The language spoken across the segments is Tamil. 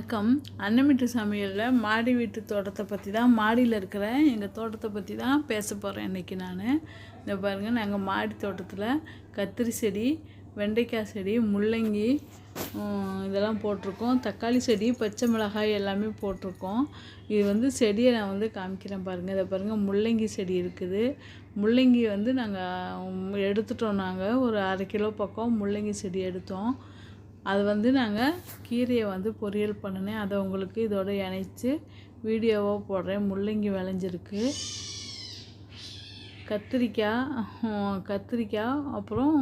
வணக்கம். அன்னமிட்டு சமையலில் மாடி வீட்டு தோட்டத்தை பற்றி தான் மாடியில் இருக்கிற எங்கள் தோட்டத்தை பற்றி தான் பேச போகிறேன் இன்றைக்கி நான். இந்த பாருங்கள் நாங்கள் மாடி தோட்டத்தில் கத்திரி செடி வெண்டைக்காய் செடி முள்ளங்கி இதெல்லாம் போட்டிருக்கோம். தக்காளி செடி பச்சை மிளகாய் எல்லாமே போட்டிருக்கோம். இது வந்து செடியை நான் வந்து காமிக்கிறேன் பாருங்கள் இதை பாருங்கள் முள்ளங்கி செடி இருக்குது. முள்ளங்கி வந்து நாங்கள் எடுத்துட்டோம் நாங்கள் ஒரு அரை கிலோ பக்கம் முள்ளங்கி செடி எடுத்தோம். அது வந்து நாங்கள் கீரையை வந்து பொரியல் பண்ணினேன். அதை உங்களுக்கு இதோட இணைச்சி வீடியோவாக போடுறேன். முள்ளங்கி விளைஞ்சிருக்கு. கத்திரிக்காய் கத்திரிக்காய் அப்புறம்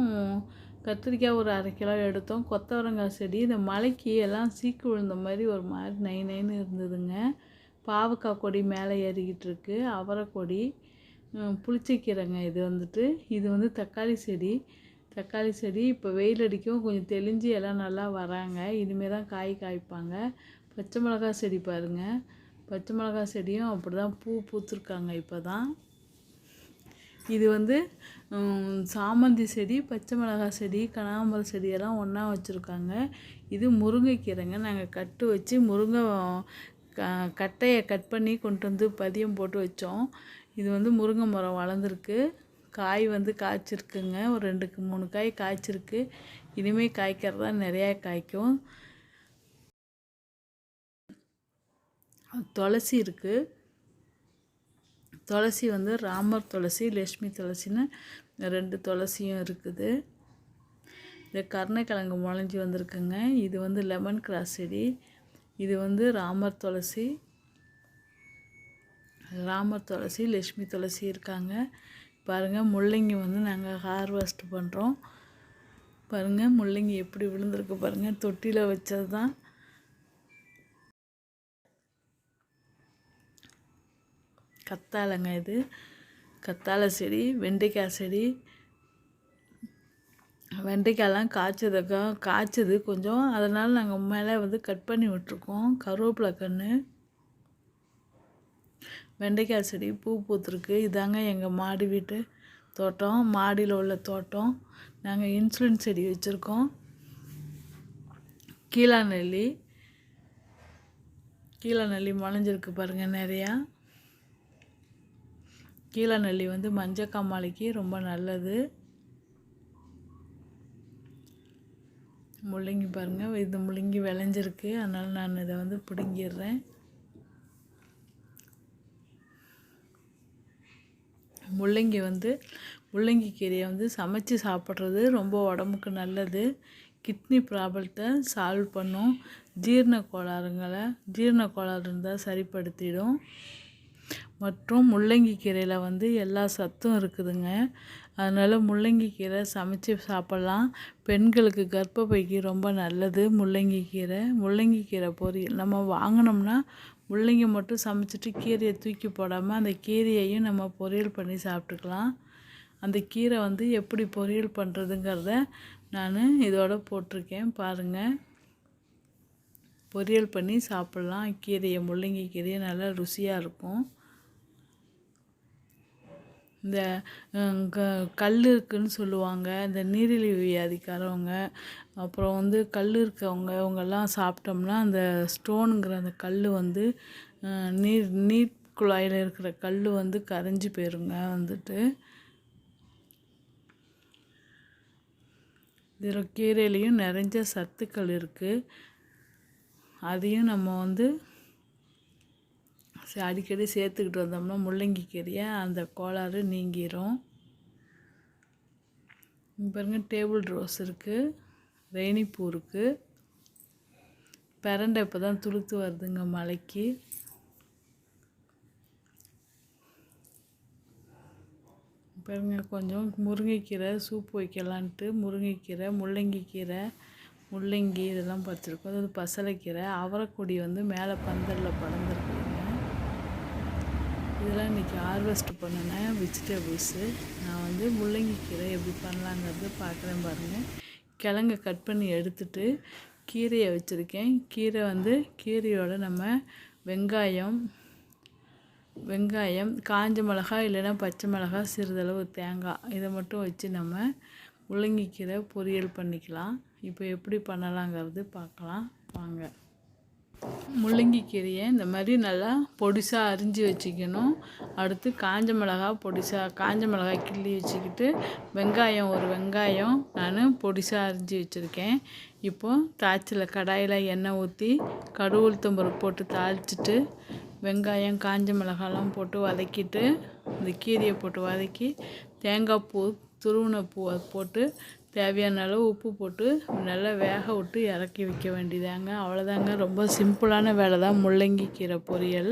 கத்திரிக்காய் ஒரு அரை கிலோ எடுத்தோம். கொத்தவரங்காய் செடி இந்த மலைக்கு எல்லாம் சீக்கு விழுந்த மாதிரி ஒரு மாதிரி நை நைன்னு இருந்ததுங்க. பாவக்காய் கொடி மேலே ஏறிக்கிட்டு இருக்கு. அவரை கொடி புளிச்சக்கீரைங்க இது வந்துட்டு. இது வந்து தக்காளி செடி. தக்காளி செடி இப்போ வெயில் அடிக்கும் கொஞ்சம் தெளிஞ்சு எல்லாம் நல்லா வராங்க. இனிமேல் தான் காய் காய்ப்பாங்க. பச்சை மிளகாய் செடி பாருங்கள் பச்சை மிளகாய் செடியும் அப்படி தான் பூ பூத்துருக்காங்க இப்போ தான் இது வந்து சாமந்தி செடி பச்சை மிளகாய் செடி கனகாம்பரம் செடியெல்லாம் ஒன்றா வச்சுருக்காங்க. இது முருங்கைக்கீரைங்க. நாங்கள் கட்டு வச்சு முருங்கை க கட்டையை கட் பண்ணி கொண்டு வந்து பதியம் போட்டு வச்சோம். இது வந்து முருங்கை மரம் வளர்ந்துருக்கு. காய் வந்து காய்ச்சிருக்குங்க. ஒரு ரெண்டுக்கு மூணு காய் காய்ச்சிருக்கு. இனிமேல் காய்க்கிறதா நிறையா காய்க்கும். துளசி இருக்குது துளசி வந்து ராமர் துளசி லக்ஷ்மி துளசின்னு ரெண்டு துளசியும் இருக்குது. இந்த கருணைக்கிழங்கு முளைஞ்சி வந்திருக்குங்க. இது வந்து லெமன் கிராஸ் செடி. இது வந்து ராமர் துளசி. ராமர் துளசி லக்ஷ்மி துளசி இருக்காங்க. பாருங்கள் முள்ளங்கி வந்து நாங்கள் ஹார்வெஸ்ட் பண்ணுறோம் பாருங்கள் முள்ளங்கி எப்படி விழுந்திருக்கு பாருங்கள் தொட்டியில் வச்சது தான் கத்தாழைங்க இது. கத்தாழை செடி வெண்டைக்காய் செடி. வெண்டைக்காயெல்லாம் காய்ச்சதுக்கா காய்ச்சது கொஞ்சம். அதனால் நாங்கள் மேலே வந்து கட் பண்ணி விட்ருக்கோம் கருவேப்பிலை கன்று வெண்டைக்காய் செடி பூ பூத்துருக்கு. இதாங்க எங்கள் மாடி வீட்டு தோட்டம். மாடியில் உள்ள தோட்டம். நாங்கள் இன்சுலின் செடி வச்சுருக்கோம். கீழா நெல்லி கீழா நெல்லி முளைஞ்சிருக்கு பாருங்கள் நிறையா. கீழா நெல்லி வந்து மஞ்சக்காமாலைக்கு ரொம்ப நல்லது. முள்ளங்கி பாருங்கள் இது முள்ளங்கி விளைஞ்சிருக்கு. அதனால் நான் இதை வந்து பிடுங்கிடுறேன். முள்ளங்கி வந்து முள்ளங்கி கீரையை வந்து சமைச்சு சாப்பிட்றது ரொம்ப உடம்புக்கு நல்லது. கிட்னி ப்ராப்ளத்தை சால்வ் பண்ணும். ஜீரண கோளாறுங்களை ஜீரண கோளாறு இருந்தால் சரிப்படுத்திடும். மற்றும் முள்ளங்கி கீரையில் வந்து எல்லா சத்தும் இருக்குதுங்க. அதனால் முள்ளங்கி கீரை சமைச்சு சாப்பிட்லாம். பெண்களுக்கு கர்ப்பப்பைக்கு ரொம்ப நல்லது முள்ளங்கி கீரை. முள்ளங்கி கீரை பொரியல் நம்ம வாங்கினோம்னா முள்ளங்கி மட்டும் சமைச்சிட்டு கீரையை தூக்கி போடாமல் அந்த கீரையையும் நம்ம பொரியல் பண்ணி சாப்பிட்டுக்கலாம். அந்த கீரை வந்து எப்படி பொரியல் பண்ணுறதுங்கிறத நான் இதோட போட்டிருக்கேன். பாருங்கள் பொரியல் பண்ணி சாப்பிட்லாம். கீரையை முள்ளங்கி கீரையை நல்லா ருசியாக இருக்கும். இந்த க கல் இருக்குன்னு சொல்லுவாங்க. இந்த நீரிழிவு வியாதிக்காரவங்க. அப்புறம் வந்து கல் இருக்கவங்க இவங்கெல்லாம் சாப்பிட்டோம்னா அந்த ஸ்டோனுங்கிற அந்த கல் வந்து நீர் நீர் குழாயில் இருக்கிற கல் வந்து கரைஞ்சி போயிருங்க வந்துட்டு. இதில் கீரையிலையும் நிறைஞ்ச சத்துக்கள் இருக்குது அதையும் நம்ம வந்து அடிக்கடி சேர்த்துக்கிட்டு வந்தோம்னா முள்ளங்கி கீரையை அந்த கோளாறு நீங்கிரும். பாருங்க டேபிள் ரோஸ் இருக்குது ரெய்னி பூ இருக்குது பிரண்டை இப்போ தான் துளுத்து வருதுங்க மலைக்கு. பாருங்க கொஞ்சம் முருங்கைக்கீரை சூப் வைக்கலான்ட்டு முருங்கைக்கீரை முள்ளங்கிக்கீரை முள்ளங்கி இதெல்லாம் பறிச்சிருக்கோம். அது பசலைக்கீரை அவரைக்கொடி வந்து மேலே பந்தலில் படர்ந்துருக்குங்க இதெல்லாம் இன்றைக்கி ஹார்வெஸ்ட் பண்ணினேன் வெஜிடபிள்ஸு நான் வந்து முள்ளங்கி கீரை எப்படி பண்ணலாங்கிறது பார்க்குறேன் பாருங்கள் கிழங்க கட் பண்ணி எடுத்துட்டு கீரையை வச்சுருக்கேன். கீரை வந்து கீரையோட நம்ம வெங்காயம் வெங்காயம் காஞ்ச மிளகாய் இல்லைன்னா பச்சை மிளகாய் சிறிதளவு தேங்காய் இதை மட்டும் வச்சு நம்ம முள்ளங்கிக்கீரை பொரியல் பண்ணிக்கலாம். இப்போ எப்படி பண்ணலாங்கிறது பார்க்கலாம். வாங்க. முள்ளங்கி கீரையை இந்த மாதிரி நல்லா பொடிசாக அரிஞ்சு வச்சுக்கணும். அடுத்து காஞ்ச மிளகா பொடிசாக காஞ்ச மிளகாய் கிள்ளி வச்சுக்கிட்டு வெங்காயம் ஒரு வெங்காயம் நான் பொடிசாக அரிஞ்சு வச்சுருக்கேன். இப்போது தாய்ச்சில் கடாயில் எண்ணெய் ஊற்றி கடுகு உளுத்தம்பருப்பு போட்டு தாளிச்சிட்டு வெங்காயம் காஞ்ச மிளகாலாம் போட்டு வதக்கிட்டு இந்த கீரையை போட்டு வதக்கி தேங்காய் பூ துருவின பூவை போட்டு தேவையான அளவு உப்பு போட்டு நல்லா வேக விட்டு இறக்கி வைக்க வேண்டியதாங்க. அவ்வளோதாங்க ரொம்ப சிம்பிளான வேலை தான் முள்ளங்கி கீரை பொரியல்.